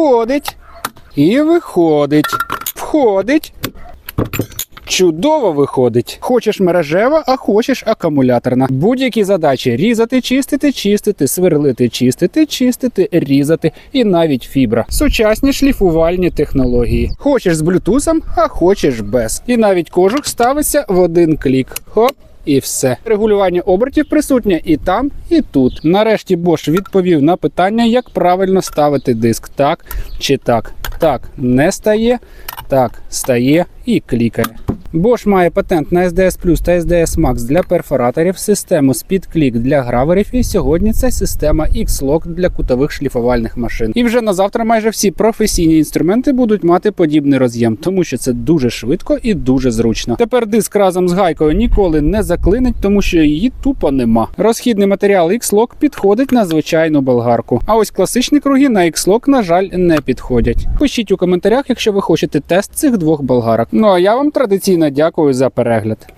Входить. І виходить. Входить. Чудово виходить. Хочеш мережева, а хочеш акумуляторна. Будь-які задачі різати, чистити, чистити, сверлити, чистити, чистити, різати і навіть фібра. Сучасні шліфувальні технології. Хочеш з блютусом, а хочеш без. І навіть кожух ставиться в один клік. Хоп. І все. Регулювання обертів присутнє і там, і тут. Нарешті Bosch відповів на питання, як правильно ставити диск. Так чи так. Так, не стає, так, стає і клікає. Bosch має патент на SDS Plus та SDS Max для перфораторів, систему SpeedClick для граверів, і сьогодні це система X-Lock для кутових шліфувальних машин. І вже на завтра майже всі професійні інструменти будуть мати подібний роз'єм, тому що це дуже швидко і дуже зручно. Тепер диск разом з гайкою ніколи не заклинить, тому що її тупо нема. Розхідний матеріал X-Lock підходить на звичайну болгарку. А ось класичні круги на X-Lock, на жаль, не підходять. Пишіть у коментарях, якщо ви хочете тест цих двох болгарок. Ну а я вам традиційно Дякую за перегляд.